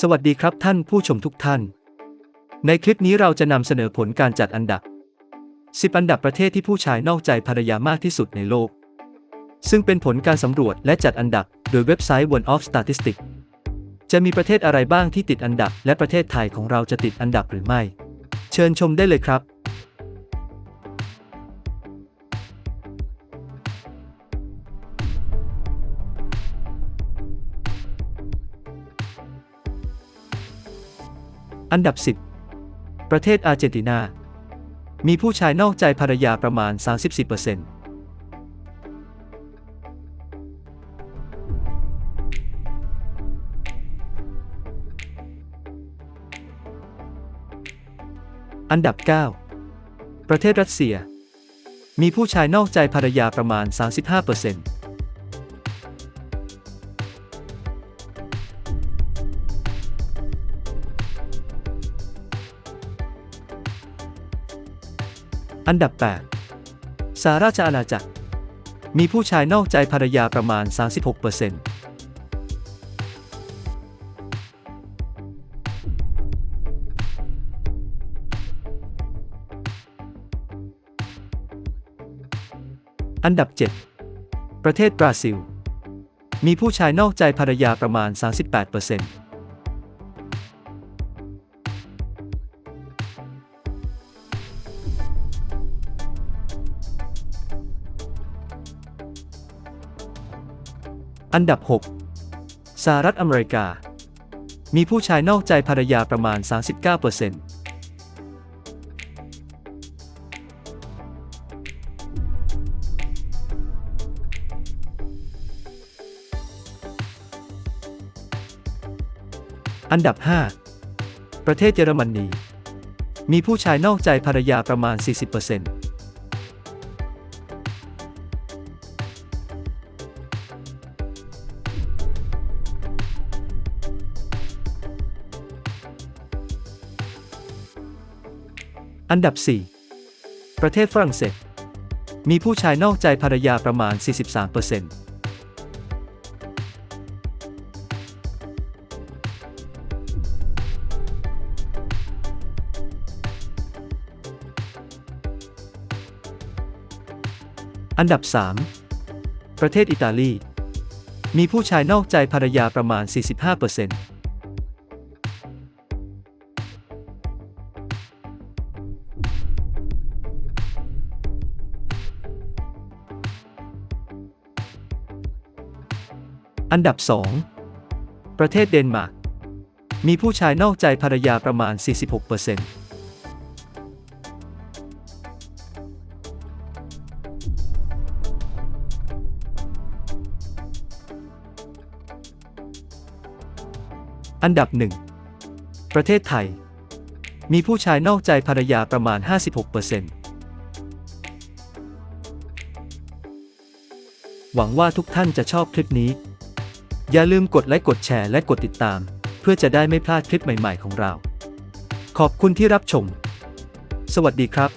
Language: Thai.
สวัสดีครับท่านผู้ชมทุกท่าน ในคลิปนี้เราจะนำเสนอผลการจัดอันดับ 10 อันดับประเทศที่ผู้ชายนอกใจภรรยามากที่สุดในโลก ซึ่งเป็นผลการสำรวจและจัดอันดับโดยเว็บไซต์ One of Statistics จะมีประเทศอะไรบ้างที่ติดอันดับ และประเทศไทยของเราจะติดอันดับหรือไม่ เชิญชมได้เลยครับ อันดับ 10 ประเทศอาร์เจนตินา มีผู้ชายนอกใจภรรยาประมาณ 34%อันดับ 9 ประเทศรัสเซีย มีผู้ชายนอกใจภรรยาประมาณ 35% อันดับ 8สหราชอาณาจักร มีผู้ชายนอกใจภรรยาประมาณ 36%อันดับ 7 ประเทศบราซิล มีผู้ชายนอกใจภรรยาประมาณ 38% อันดับ 6 สหรัฐอเมริกา มีผู้ชายนอกใจภรรยาประมาณ 39%อันดับ 5 ประเทศเยอรมนีมีผู้ชายนอกใจภรรยาประมาณ 40% อันดับ 4 ประเทศฝรั่งเศส มีผู้ชายนอกใจภรรยาประมาณ 43%อันดับ 3 ประเทศอิตาลี มีผู้ชายนอกใจภรรยาประมาณ 45% อันดับ 2 ประเทศเดนมาร์ก มีผู้ชายนอกใจภรรยาประมาณ 46%อันดับ 1 ประเทศไทย มีผู้ชายนอกใจภรรยาประมาณ 56%หวังว่าทุกท่านจะชอบคลิปนี้ อย่าลืมกดไลค์กดแชร์และกดติดตาม เพื่อจะได้ไม่พลาดคลิปใหม่ๆของเรา ขอบคุณที่รับชม สวัสดีครับ